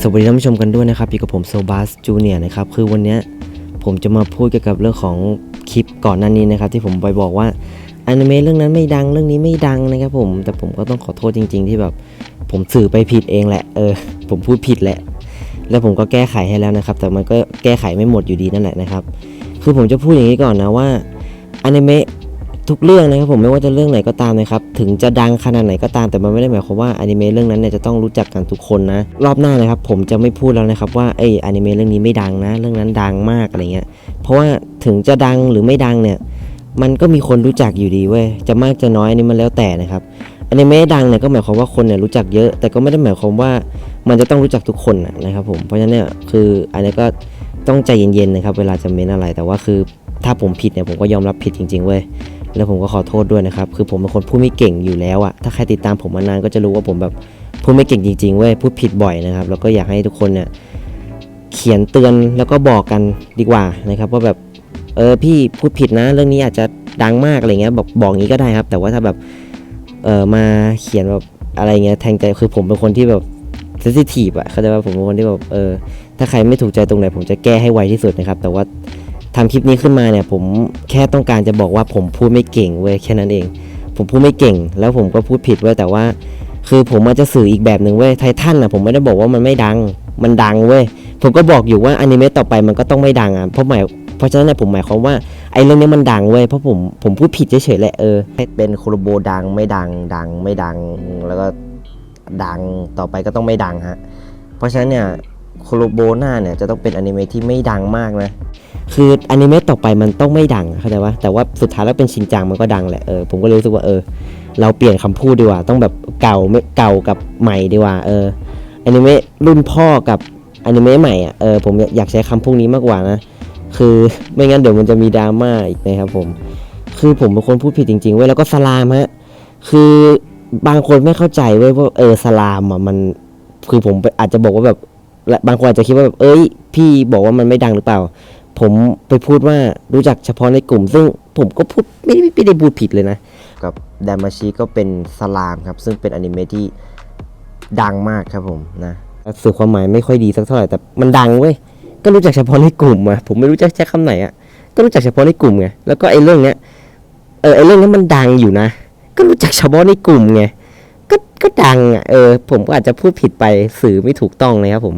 สวัสดีท่านผู้ชมกันด้วยนะครับอยู่กับผมโซบัสจูเนียนะครับคือวันนี้ผมจะมาพูดเกี่ยวกับเรื่องของคลิปก่อนหน้านี้นะครับ ที่ผมไปบอกว่าอนิเมะเรื่องนั้นไม่ดังเรื่องนี้ไม่ดังนะครับผมแต่ผมก็ต้องขอโทษจริง ๆ ที่แบบผมสื่อไปผิดเองแหละเออผมพูดผิดแหละ แล้วผมก็แก้ไขให้แล้วนะครับ แต่มันก็แก้ไขไม่หมดอยู่ดีนั่นแหละนะครับ คือผมจะพูดอย่างนี้ก่อนนะว่าอนิเมะ ทุกเรื่องนะครับผมไม่ว่าจะเรื่องไหนก็ตามนะครับถึงจะดังขนาดไหนก็ตามแต่มันไม่ได้หมายความว่าอนิเมะเรื่องนั้นเนี่ยจะต้องรู้จักกันทุกคนนะรอบหน้านะครับผมจะไม่พูดแล้วนะครับว่าเอ้ยอนิเมะเรื่องนี้ไม่ดังนะ เรื่องนั้นดังมากอะไรเงี้ยเพราะว่าถึงจะดังหรือไม่ดังเนี่ยมันก็มีคนรู้จักอยู่ดีเว้ยจะมากจะน้อยอันนี้มันแล้วแต่นะครับอนิเมะดังเนี่ยก็หมายความว่าคนเนี่ยรู้จักเยอะ แต่ก็ไม่ได้หมายความว่ามันจะต้องรู้จักทุกคนนะนะครับผมเพราะฉะนั้นเนี่ยคืออันนี้ก็ต้องใจเย็นๆนะครับเวลาจะเม้นอะไรแต่ว่าคือถ้าผมผิดเนี่ยผมก็ยอมรับผิดจริงๆเว้ย แล้วผมก็ขอโทษด้วยนะครับ คือผมเป็นคนพูดไม่เก่งอยู่แล้วอะถ้าใครติดตามผมมานานก็จะรู้ว่าผมแบบพูดไม่เก่งจริงๆเว้ยพูดผิดบ่อยนะครับ แล้วก็อยากให้ทุกคนเนี่ยเขียนเตือนแล้วก็บอกกันดีกว่านะครับว่าแบบเออพี่พูดผิดนะ เรื่องนี้อาจจะดังมากอะไรเงี้ยบอกบอกงี้ก็ได้ครับ แต่ว่าถ้าแบบเออมาเขียนแบบอะไรเงี้ยแทงใจคือผมเป็นคนที่แบบเซนซิทีฟอะเขาใจว่าผมเป็นคนที่แบบเออถ้าใครไม่ถูกใจตรงไหนผมจะแก้ให้ไวที่สุดนะครับ แต่ว่า ทำคลิปนี้ขึ้นมาเนี่ยผมแค่ต้องการจะบอกว่าผมพูดไม่เก่งเว้ยแค่นั้นเอง ผมพูดไม่เก่ง แล้วผมก็พูดผิดเว้ยแต่ว่า คือผมอาจจะสื่ออีกแบบหนึ่งเว้ยไททันอะผมไม่ได้บอกว่ามันไม่ดังมันดังเว้ยผมก็บอกอยู่ว่าอนิเมะต่อไปมันก็ต้องไม่ดังอะเพราะหมายเพราะฉะนั้นผมหมายความว่าไอ้เรื่องนี้มันดังเว้ยเพราะผมผมพูดผิดเฉยๆแหละเออเป็นโคโรโบดังไม่ดังดังไม่ดังแล้วก็ดังต่อไปก็ต้องไม่ดังฮะเพราะฉะนั้นเนี่ย โคโรโบนาเนี่ยจะต้องเป็นอนิเมะที่ไม่ดังมากนะ คืออนิเมะต่อไปมันต้องไม่ดังเข้าใจปะแต่ว่าสุดท้ายแล้วเป็นชินจังมันก็ดังแหละเออผมก็เลยรู้สึกว่าเออ เราเปลี่ยนคำพูดดีกว่า ต้องแบบเก่าไม่เก่ากับใหม่ดีกว่าเอออนิเมะรุ่นพ่อกับอนิเมะใหม่อะเออผมอยากใช้คำพวกนี้มากกว่านะคือไม่งั้นเดี๋ยวมันจะมีดราม่าอีกนะครับผม คือผมเป็นคนพูดผิดจริงๆเว้ยแล้วก็สลามฮะคือบางคนไม่เข้าใจเว้ยว่าเออสลามอะมันคือผมอาจจะบอกว่าแบบ และบางคนอาจจะคิดว่าแบบเอ้ย พี่บอกว่ามันไม่ดังหรือเปล่า ผมไปพูดว่ารู้จักเฉพาะในกลุ่ม ซึ่งผมก็พูดไม่ได้ไม่ได้พูดผิดเลยนะ กับดามาชิก็เป็นสลามครับ ซึ่งเป็นอนิเมะที่ดังมากครับผมนะสื่อความหมายไม่ค่อยดีสักเท่าไหร่แต่มันดังเว้ยก็รู้จักเฉพาะในกลุ่มอะผมไม่รู้จะใช้คำไหนอะก็รู้จักเฉพาะในกลุ่มไงแล้วก็ไอ้เรื่องเนี้ยเออไอ้เรื่องนี้มันดังอยู่นะ ก็รู้จักเฉพาะในกลุ่มไงก็ ก็ดังอะเออ ผมก็อาจจะพูดผิดไปสื่อไม่ถูกต้องเลยครับผม